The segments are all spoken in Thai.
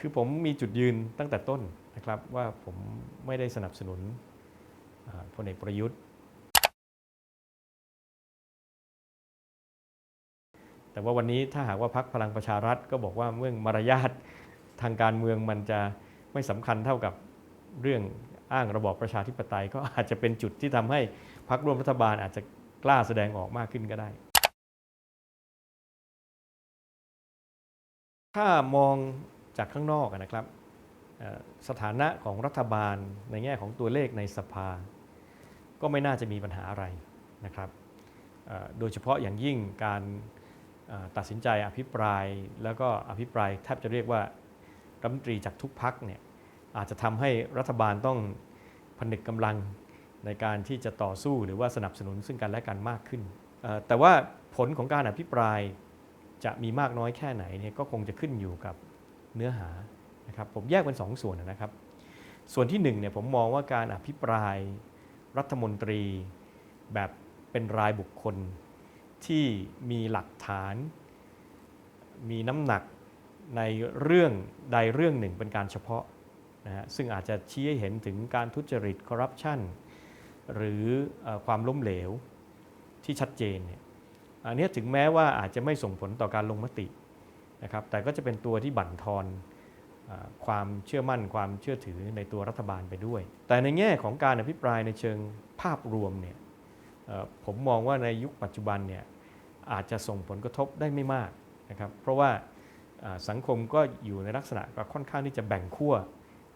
คือผมมีจุดยืนตั้งแต่ต้นนะครับว่าผมไม่ได้สนับสนุนพลเอกประยุทธ์ แต่ว่าวันนี้ถ้าหากว่าพักพลังประชารัฐก็บอกว่าเมื่องมารยาททางการเมืองมันจะไม่สำคัญเท่ากับเรื่องอ้างระบอบประชาธิปไตย ก็อาจจะเป็นจุดที่ทำให้พักร่วมรัฐบาลอาจจะกล้าแสดงออกมากขึ้นก็ได้ ถ้ามอง จากข้างนอกนะครับสถานะของรัฐบาลในแง่ของตัวเลขในสภา ก็ไม่น่าจะมีปัญหาอะไรนะครับโดยเฉพาะอย่างยิ่งการตัดสินใจอภิปราย แล้วก็อภิปรายแทบจะเรียกว่ารัฐมนตรีจากทุกพักเนี่ยอาจจะทำให้รัฐบาลต้องผนึกกำลังในการที่จะต่อสู้หรือว่าสนับสนุนซึ่งกันและกันมากขึ้น แต่ว่าผลของการอภิปรายจะมีมากน้อยแค่ไหนเนี่ยก็คงจะขึ้นอยู่กับ เนื้อหานะครับผมแยกเป็นสองส่วนนะครับ ส่วนที่หนึ่งเนี่ยผมมองว่าการอภิปรายรัฐมนตรีแบบเป็นรายบุคคลที่มีหลักฐาน มีน้ำหนักในเรื่องใดเรื่องหนึ่งเป็นการเฉพาะนะฮะซึ่งอาจจะชี้ให้เห็นถึงการทุจริตคอร์รัปชันหรือความล้มเหลวที่ชัดเจนเนี่ยอันนี้ถึงแม้ว่าอาจจะไม่ส่งผลต่อการลงมติ นะครับแต่ก็จะเป็นตัวที่บั่นทอนอความเชื่อมั่นความเชื่อถือในตัวรัฐบาลไปด้วย แต่ในแง่ของการอภิปรายในเชิงภาพรวมเนี่ยผมมองว่าในยุคปัจจุบันเนี่ยอาจจะส่งผลกระทบได้ไม่มากนะครับเพราะว่าอ่าสังคมก็อยู่ในลักษณะก็ค่อนข้างที่จะแบ่งขั้ว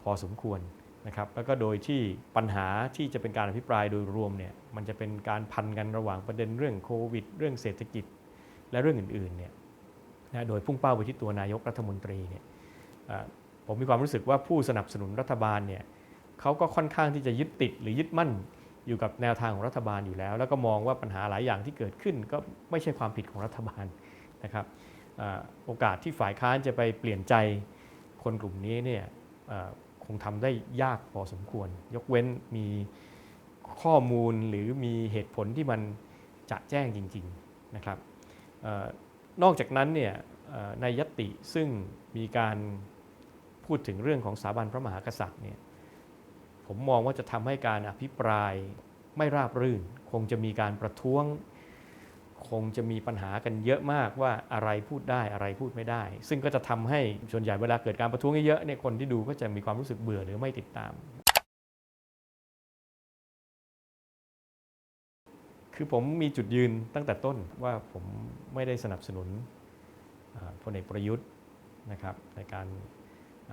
พอสมควรนะครับแล้วก็โดยที่ปัญหาที่จะเป็นการอภิปรายโดยรวมเนี่ยมันจะเป็นการพันกันระหว่างประเด็นเรื่องโควิด เรื่องเศรษฐกิจ และเรื่องอื่นๆเนี่ย นะโดยพุ่งเป้าไปที่ตัวนายกรัฐมนตรีเนี่ยผมมีความรู้สึกว่าผู้สนับสนุนรัฐบาลเนี่ยเขาก็ค่อนข้างที่จะยึดติดหรือยึดมั่นอยู่กับแนวทางของรัฐบาลอยู่แล้ว แล้วก็มองว่าปัญหาหลายอย่างที่เกิดขึ้น ก็ไม่ใช่ความผิดของรัฐบาลนะครับอโอกาสที่ฝ่ายค้านจะไปเปลี่ยนใจคนกลุ่มนี้เนี่ยคงทำได้ยากพอสมควร ยกเว้นมีข้อมูลหรือมีเหตุผลที่มันจะแจ้งจริง ๆนะครับ นอกจากนั้นเนี่ยในยตติซึ่งมีการพูดถึงเรื่องของสถาบันพระมหากษัตริย์เนี่ยผมมองว่าจะทำให้การอภิปรายไม่ราบรื่น คงจะมีการประท้วง คงจะมีปัญหากันเยอะมากว่าอะไรพูดได้อะไรพูดไม่ได้ ซึ่งก็จะทำให้ส่วนใหญ่เวลาเกิดการประท้วงเยอะเนี่ยคนที่ดูก็จะมีความรู้สึกเบื่อหรือไม่ติดตาม คือผมมีจุดยืนตั้งแต่ต้นว่าผมไม่ได้สนับสนุนพลเอกประยุทธ์นะครับในการ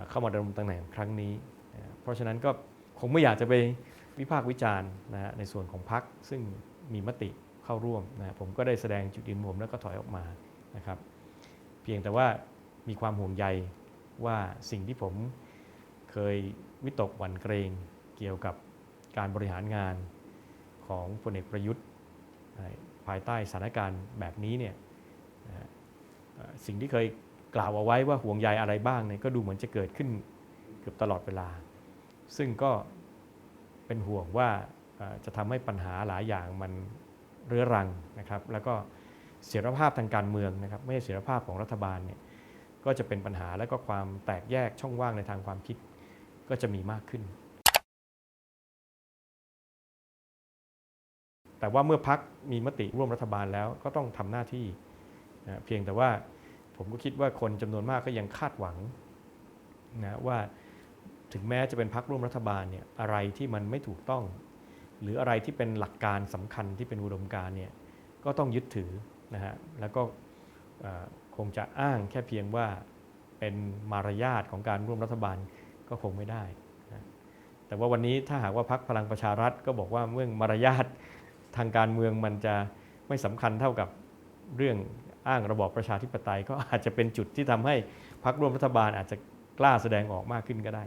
เข้ามาดำรงตำแหน่งครั้งนี้ เพราะฉะนั้นก็คงไม่อยากจะไปวิพากษ์วิจารณ์นะฮะในส่วนของพรรคซึ่งมีมติเข้าร่วมนะผมก็ได้แสดงจุดยืนผมแล้วก็ถอยออกมานะครับ เพียงแต่ว่ามีความห่วงใยว่าสิ่งที่ผมเคยวิตกหวั่นเกรงเกี่ยวกับการบริหารงานของพลเอกประยุทธ์ ภายใต้สถานการณ์แบบนี้เนี่ยสิ่งที่เคยกล่าวเอาไว้ว่าห่วงใยอะไรบ้างเนี่ยก็ดูเหมือนจะเกิดขึ้นเกือบตลอดเวลา ซึ่งก็เป็นห่วงว่าจะทำให้ปัญหาหลายอย่างมันเรื้อรังนะครับ แล้วก็เสถียรภาพทางการเมืองนะครับไม่ใช่เสถียรภาพของรัฐบาลเนี่ยก็จะเป็นปัญหาและก็ความแตกแยกช่องว่างในทางความคิดก็จะมีมากขึ้น แต่ว่าเมื่อพักมีมติร่วมรัฐบาลแล้วก็ต้องทำหน้าที่นะเพียงแต่ว่าผมก็คิดว่าคนจำนวนมากก็ยังคาดหวังนะว่าถึงแม้จะเป็นพักร่วมรัฐบาลเนี่ยอะไรที่มันไม่ถูกต้อง หรืออะไรที่เป็นหลักการสำคัญที่เป็นอุดมการเนี่ยก็ต้องยึดถือนะฮะแล้วก็คงจะอ้างแค่เพียงว่าเป็นมารยาทของการร่วมรัฐบาลก็คงไม่ได้นะแต่ว่าวันนี้ถ้าหากว่าพักพลังประชารัฐก็บอกว่าเมื่อมารยาท ทางการเมืองมันจะไม่สำคัญเท่ากับเรื่องอ้างระบอบประชาธิปไตย ก็อาจจะเป็นจุดที่ทำให้พรรคร่วมรัฐบาลอาจจะกล้าแสดงออกมากขึ้นก็ได้